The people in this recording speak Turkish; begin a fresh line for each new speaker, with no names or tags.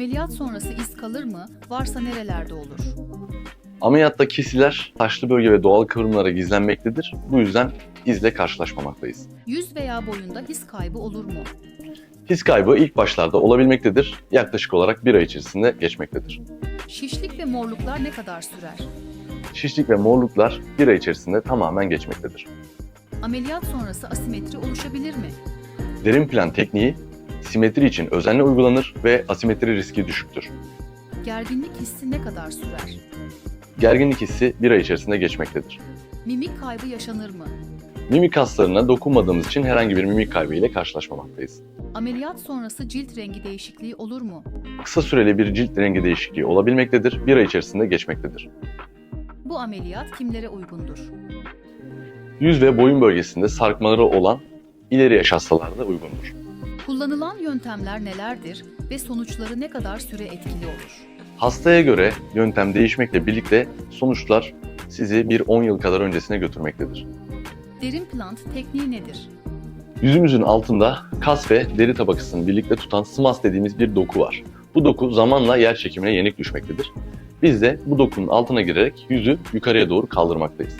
Ameliyat sonrası iz kalır mı? Varsa nerelerde olur?
Ameliyatta kesiler taşlı bölge ve doğal kıvrımlara gizlenmektedir. Bu yüzden izle karşılaşmamaktayız.
Yüz veya boyunda his kaybı olur mu?
His kaybı ilk başlarda olabilmektedir. Yaklaşık olarak bir ay içerisinde geçmektedir.
Şişlik ve morluklar ne kadar sürer?
Şişlik ve morluklar bir ay içerisinde tamamen geçmektedir.
Ameliyat sonrası asimetri oluşabilir mi?
Derin plan tekniği simetri için özenle uygulanır ve asimetri riski düşüktür.
Gerginlik hissi ne kadar sürer?
Gerginlik hissi bir ay içerisinde geçmektedir.
Mimik kaybı yaşanır mı?
Mimik kaslarına dokunmadığımız için herhangi bir mimik kaybı ile karşılaşmamaktayız.
Ameliyat sonrası cilt rengi değişikliği olur mu?
Kısa süreli bir cilt rengi değişikliği olabilmektedir, bir ay içerisinde geçmektedir.
Bu ameliyat kimlere uygundur?
Yüz ve boyun bölgesinde sarkmaları olan ileri yaş hastalarda uygundur.
Kullanılan yöntemler nelerdir ve sonuçları ne kadar süre etkili olur?
Hastaya göre yöntem değişmekle birlikte sonuçlar sizi bir 10 yıl kadar öncesine götürmektedir.
Derin plant tekniği nedir?
Yüzümüzün altında kas ve deri tabakasını birlikte tutan smas dediğimiz bir doku var. Bu doku zamanla yer çekimine yenik düşmektedir. Biz de bu dokunun altına girerek yüzü yukarıya doğru kaldırmaktayız.